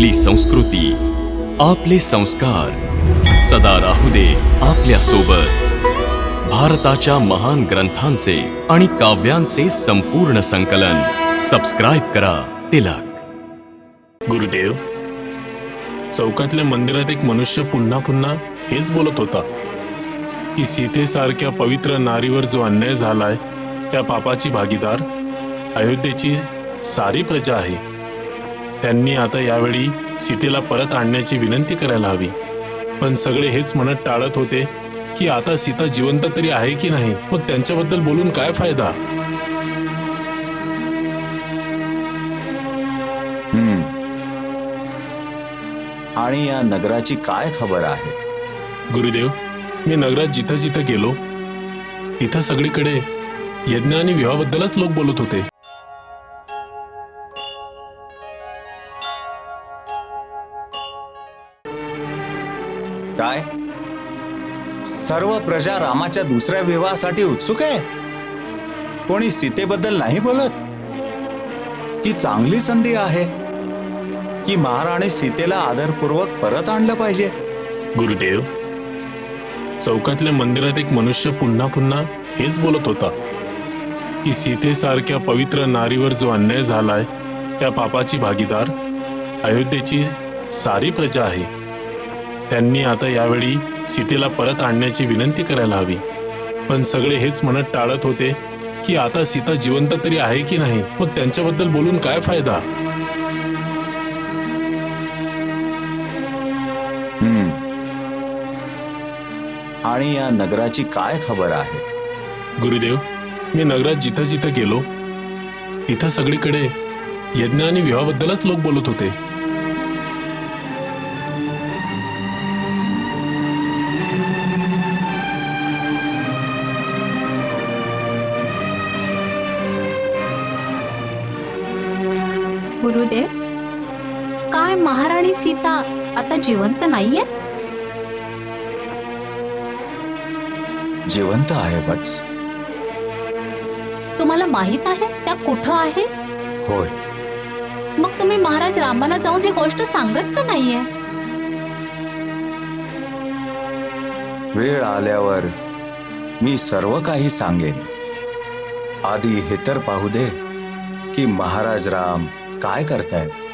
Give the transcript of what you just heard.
आपली संस्कृती आपले संस्कार. सदा राहू दे आपल्यासोबत भारताच्या महान ग्रंथांचे आणि काव्यांचे संपूर्ण संकलन. सबस्क्राईब करा तिलक. गुरुदेव चौकातल्या मंदिरात एक मनुष्य पुन्हा पुन्हा हेच बोलत होता की सीतेसारख्या पवित्र नारीवर जो अन्याय झालाय त्या पापाची भागीदार अयोध्येची सारी प्रजा आहे. त्यांनी आता यावेळी सीतेला परत आणण्याची विनंती करायला हवी. पण सगळे हेच म्हणत टाळत होते की आता सीता जिवंत तरी आहे की नाही मग त्यांच्याबद्दल बोलून काय फायदा. आणि या नगराची काय खबर आहे? गुरुदेव मी नगरात जिथं जिथं गेलो तिथं सगळीकडे यज्ञ आणि विवाहाबद्दलच लोक बोलत होते. काय? सर्व प्रजा रामाच्या दुसऱ्या विवाहासाठी उत्सुक आहे कोणी सीतेबद्दल नाही बोलत? ती चांगली संधी आहे? की महाराणी सीतेला आदरपूर्वक परत आणलं पाहिजे? गुरुदेव चौकातल्या मंदिरात एक मनुष्य पुन्हा पुन्हा हेच बोलत होता की सीतेसारख्या पवित्र नारीवर जो अन्याय झालाय त्या पापाची भागीदार अयोध्येची सारी प्रजा आहे. त्यांनी आता यावेळी सीतेला परत आणण्याची विनंती करायला हवी. पण सगळे हेच म्हणत टाळत होते की आता सीता जिवंत तरी आहे की नाही मग त्यांच्याबद्दल बोलून काय फायदा? हम्म. आणि या नगराची काय खबर आहे? गुरुदेव मी नगरात जिथं जिथं गेलो तिथं सगळीकडे यज्ञ आणि विवाहाबद्दलच लोक बोलत होते. गुरुदेव काय महाराणी सीता आता जिवंत नाहीये? जिवंत आहे बच तुम्हाला माहीत आहे त्या कुठं आहे? होय. मग तुम्ही महाराज रामाला जाऊन ही गोष्ट सांगत का नाहीये? वेळ आल्यावर मी सर्व काही सांगेन. आधी हे तर पाहू दे की महाराज राम काय करतायत?